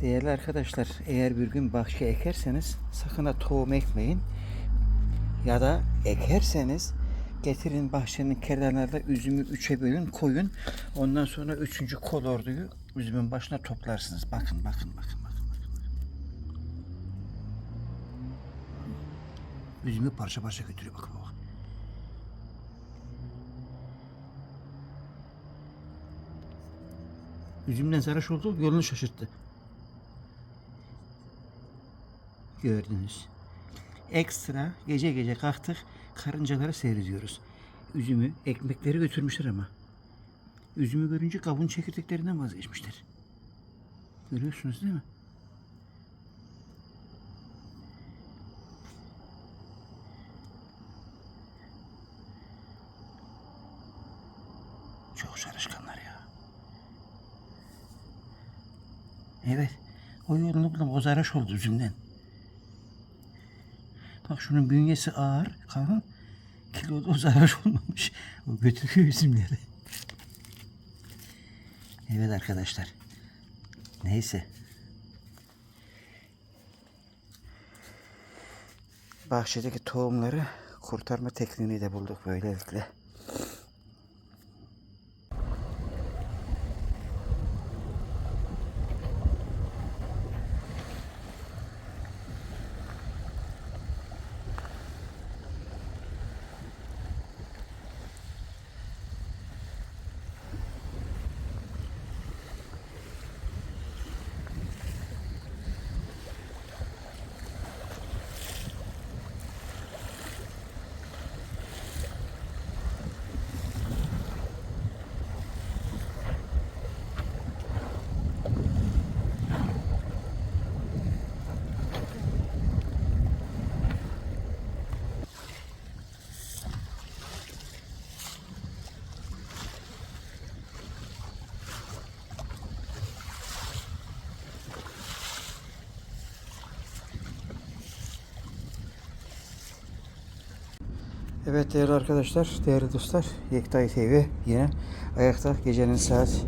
Değerli arkadaşlar, eğer bir gün bahçe ekerseniz sakın ha tohum ekmeyin. Ya da ekerseniz getirin bahçenin kenarlarında üzümü üçe bölün koyun. Ondan sonra üçüncü kol orduyu üzümün başına toplarsınız. Bakın bakın bakın bakın. bakın. Üzümü parça parça götürüyor bakın bak. Üzümden sarhoş oldu yolunu şaşırttı. Gördünüz. Ekstra gece gece kalktık karıncaları seyrediyoruz. Üzümü, ekmekleri götürmüşler ama. Üzümü görünce kabuğun çekirdeklerinden vazgeçmişler. Görüyorsunuz değil mi? Çok çalışkanlar ya. Evet. O yoğunlukla bozarış oldu üzümden. Bak şunun bünyesi ağır, kalın. Kiloda o zarar olmamış. O götürüyor üzümleri. Evet arkadaşlar. Neyse. Bahçedeki tohumları kurtarma tekniğini de bulduk böylelikle. Evet değerli arkadaşlar, değerli dostlar, Yektay TV yine ayakta. Gecenin saat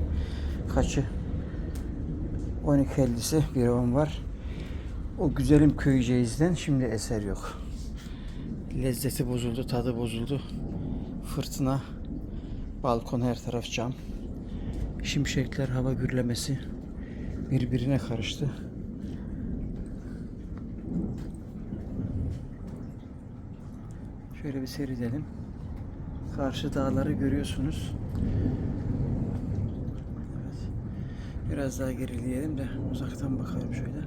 kaçı? 12.50'si bir on var. O güzelim köyceğizden şimdi eser yok. Lezzeti bozuldu, tadı bozuldu. Fırtına, balkon her taraf cam. Şimşekler, hava gürlemesi birbirine karıştı. Şöyle bir seyredelim. Karşı dağları görüyorsunuz. Evet. Biraz daha gerileyelim de uzaktan bakalım şöyle.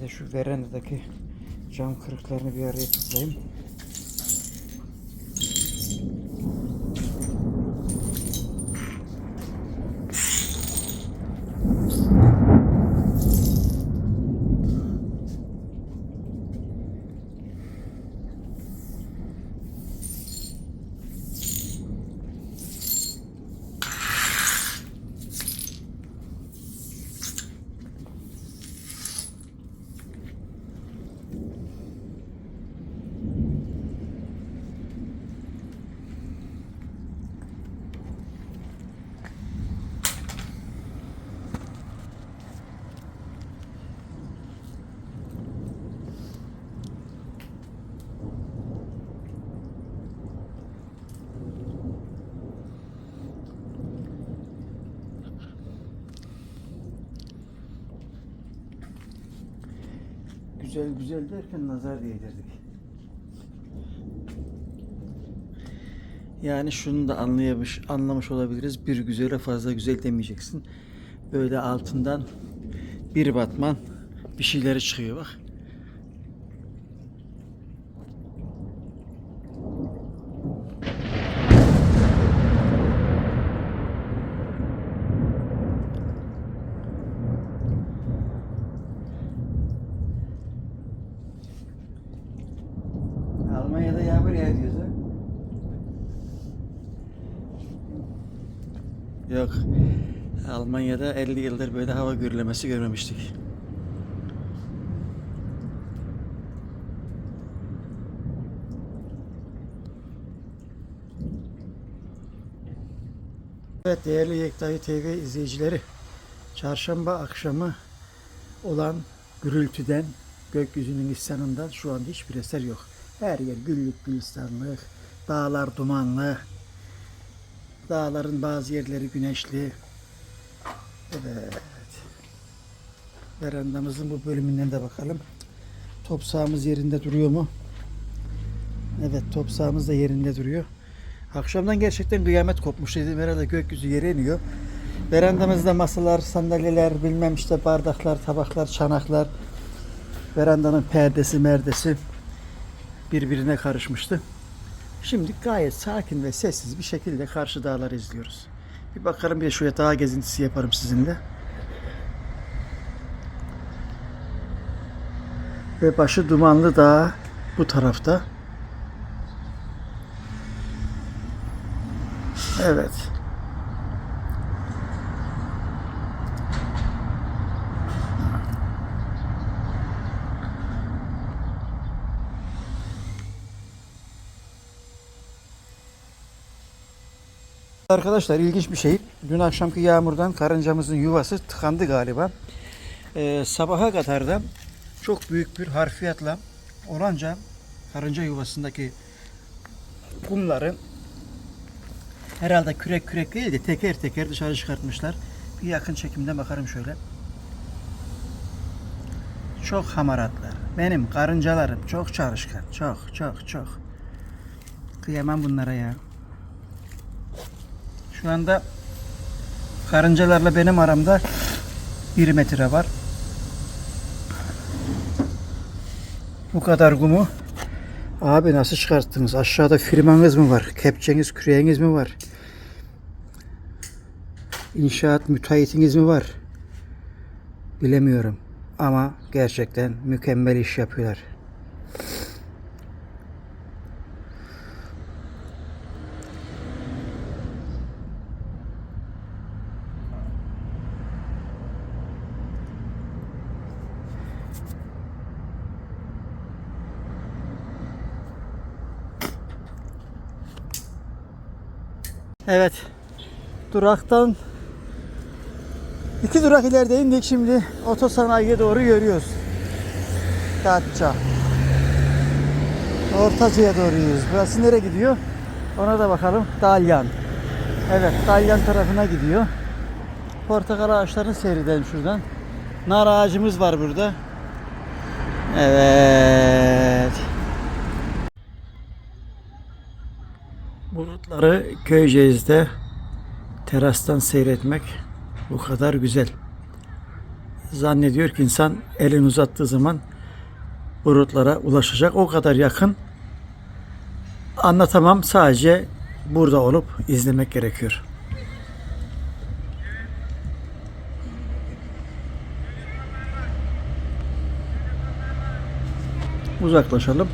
De şu verandadaki cam kırıklarını bir araya toplayayım. Güzel güzel derken nazar değdirdik. Yani şunu da anlayamış, anlamış olabiliriz. Bir güzele fazla güzel demeyeceksin. Böyle altından bir batman bir şeyleri çıkıyor bak. Almanya'da yağmur yağıyor. Yok. Almanya'da 50 yıldır böyle hava gürlemesi görmemiştik. Evet değerli Yektay TV izleyicileri, çarşamba akşamı olan gürültüden, gökyüzünün isyanından şu anda hiçbir eser yok. Her yer güllük gülistanlık, dağlar dumanlı, dağların bazı yerleri güneşli. Evet. Verandamızın bu bölümünden de bakalım. Top sahamız yerinde duruyor mu? Evet top sahamız da yerinde duruyor. Akşamdan gerçekten kıyamet kopmuş dedim. Herhalde gökyüzü yere iniyor. Verandamızda masalar, sandalyeler, bilmem işte bardaklar, tabaklar, çanaklar. Verandanın perdesi, merdesi birbirine karışmıştı. Şimdi gayet sakin ve sessiz bir şekilde karşı dağları izliyoruz. Bir bakalım bir şuraya dağ gezintisi yaparım sizinle. Ve başı dumanlı dağ bu tarafta. Evet. Arkadaşlar ilginç bir şey. Dün akşamki yağmurdan karıncamızın yuvası tıkandı galiba. Ee, sabaha kadar da çok büyük bir harfiyatla oranca karınca yuvasındaki kumları herhalde kürek kürek değil de teker teker dışarı çıkartmışlar. Bir yakın çekimde bakarım şöyle. Çok hamaratlar. Benim karıncalarım çok çalışkan. Çok çok çok. Kıyamam bunlara ya. Şu anda karıncalarla benim aramda bir metre var. Bu kadar kumu abi nasıl çıkarttınız? Aşağıda firmanız mı var? Kepçeniz, küreğiniz mi var? İnşaat müteahhitiniz mi var? Bilemiyorum. Ama gerçekten mükemmel iş yapıyorlar. Evet. Duraktan iki durak ileride indik şimdi otosanayiye doğru yürüyoruz. Datça. Ortaca'ya doğru yürüyoruz. Burası nereye gidiyor? Ona da bakalım. Dalyan. Evet, Dalyan tarafına gidiyor. Portakal ağaçlarını seyredelim şuradan. Nar ağacımız var burada. Evet. Bulutları Köyceğiz'de terastan seyretmek bu kadar güzel. Zannediyor ki insan elini uzattığı zaman bulutlara ulaşacak. O kadar yakın. Anlatamam. Sadece burada olup izlemek gerekiyor. Uzaklaşalım.